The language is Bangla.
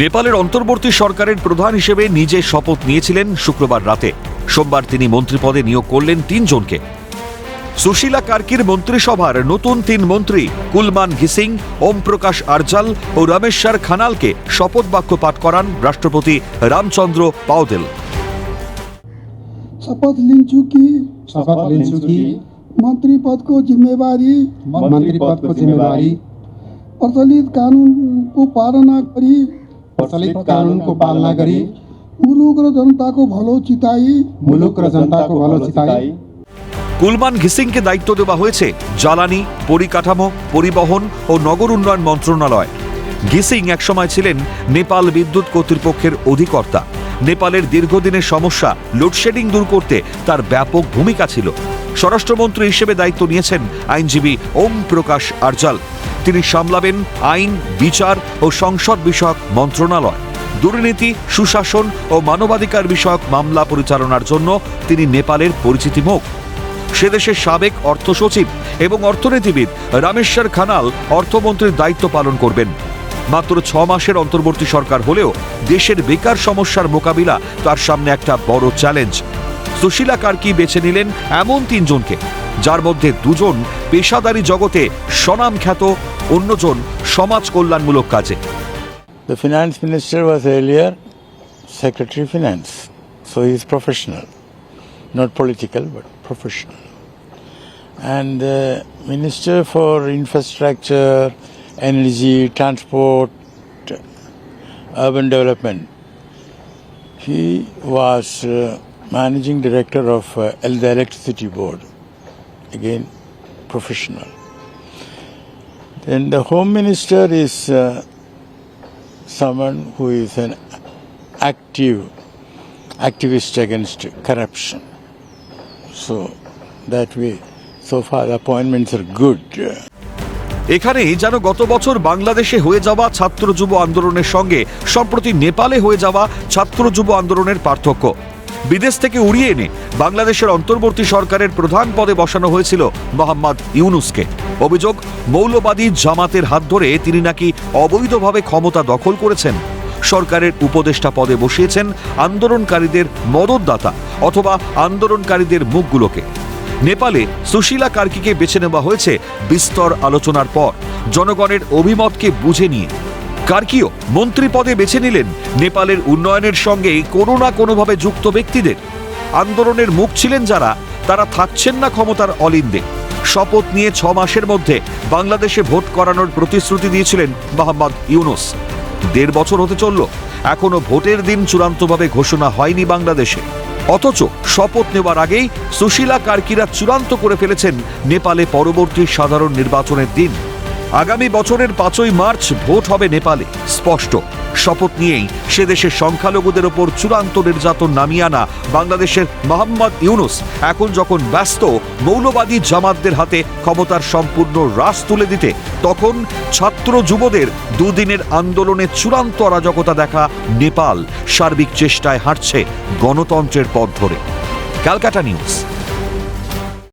নেপালের অন্তর্বর্তী সরকারের প্রধান হিসেবে নিজে শপথ নিয়েছিলেন শুক্রবার রাতে সোমবার তিনি মন্ত্রীপদে নিয়োগ করলেন তিনজনকে সুশীলা কার্কির মন্ত্রিসভার নতুন তিন মন্ত্রী কুলমান ঘিসিং ওম প্রকাশ আরজাল ও রমেশ্বর খানালকে শপথ বাক্য পাঠ করান রাষ্ট্রপতি রামচন্দ্র পাউদেল शपथ लिन्छु कि शपथ लिन्छु कि मन्त्री पदको जिम्मेवारी मन्त्री पदको जिम्मेवारी प्रचलित कानुनको पालना गरी प्रचलित कानुनको पालना गरी मुलुक र जनताको भलो चिताई मुलुक र जनताको भलो चिताई কুলমান ঘিসিংকে দায়িত্ব দেওয়া হয়েছে জ্বালানি পরিকাঠামো পরিবহন ও নগর উন্নয়ন মন্ত্রণালয় ঘিসিং একসময় ছিলেন নেপাল বিদ্যুৎ কর্তৃপক্ষের অধিকর্তা নেপালের দীর্ঘদিনের সমস্যা লোডশেডিং দূর করতে তার ব্যাপক ভূমিকা ছিল স্বরাষ্ট্রমন্ত্রী হিসেবে দায়িত্ব নিয়েছেন আইনজীবী ওম প্রকাশ আরজাল তিনি সামলাবেন আইন, বিচার ও সংসদ বিষয়ক মন্ত্রণালয়। দুর্নীতি, সুশাসন ও মানবাধিকার বিষয়ক মামলা পরিচালনার জন্য তিনি নেপালের পরিচিতি মুখ। সে দেশের সাবেক অর্থ সচিব এবং অর্থনীতিবিদ রামেশ্বর খানাল অর্থমন্ত্রীর দায়িত্ব পালন করবেন। মাত্র ছ মাসের অন্তর্বর্তী সরকার হলেও দেশের বেকার সমস্যার মোকাবিলা তার সামনে একটা বড় চ্যালেঞ্জ। সুশীলা কার্কি বেছে নিলেন এমন তিনজনকে, যার মধ্যে দুজন পেশাদারি জগতে স্বনাম খ্যাত অন্যজন সমাজ কল্যাণমূলক কাজে The finance minister was earlier secretary finance, so he is professional, not political but professional. And the minister for infrastructure, energy, transport, urban development, he was uh, managing director of uh, the electricity board, again professional. Then the home minister is. Uh, someone who is an active activist against corruption. So that way, so far the appointments are good. এখানেই যেন গত বছর বাংলাদেশে হয়ে যাওয়া ছাত্র যুব আন্দোলনের সঙ্গে সম্প্রতি নেপালে হয়ে যাওয়া ছাত্র যুব আন্দোলনের পার্থক্য বিদেশ থেকে উড়িয়ে এনে বাংলাদেশের অন্তর্বর্তী সরকারের প্রধান পদে বসানো হয়েছিল মোহাম্মদ ইউনুসকে। অভিযোগ, মৌলবাদী জামাতের হাত ধরে তিনি নাকি অবৈধভাবে ক্ষমতা দখল করেছেন। সরকারের উপদেষ্টা পদে বসিয়েছেন আন্দোলনকারীদের মদতদাতা অথবা আন্দোলনকারীদের মুখগুলোকে। নেপালে সুশীলা কার্কিকে বেছে নেওয়া হয়েছে বিস্তর আলোচনার পর। জনগণের অভিমতকে বুঝে নিয়ে কার্কিও মন্ত্রী পদে বেছে নিলেন নেপালের উন্নয়নের সঙ্গে কোনো না কোনোভাবে যুক্ত ব্যক্তিদের। আন্দোলনের মুখ ছিলেন যারা, তারা থাকছেন না ক্ষমতার অলিন্দে। শপথ নিয়ে ছ মাসের মধ্যে বাংলাদেশে ভোট করানোর প্রতিশ্রুতি দিয়েছিলেন মোহাম্মদ ইউনুস। দেড় বছর হতে চলল, এখনও ভোটের দিন চূড়ান্তভাবে ঘোষণা হয়নি বাংলাদেশে। অথচ শপথ নেওয়ার আগেই সুশীলা কার্কিরা চূড়ান্ত করে ফেলেছেন নেপালে পরবর্তী সাধারণ নির্বাচনের দিন। আগামী বছরের পাঁচই মার্চ ভোট হবে নেপালে। স্পষ্ট। শপথ নিয়েই সে দেশের সংখ্যালঘুদের ওপর চূড়ান্ত নির্যাতন নামিয়ে আনা বাংলাদেশের মোহাম্মদ ইউনুস এখন যখন ব্যস্ত, মৌলবাদী জামাতদের হাতে ক্ষমতার সম্পূর্ণ হ্রাস তুলে দিতে, তখন ছাত্র যুবদের দুদিনের আন্দোলনে চূড়ান্ত অরাজকতা দেখা নেপাল সার্বিক চেষ্টায় হাঁটছে গণতন্ত্রের পথ ধরে। ক্যালকাটা নিউজ।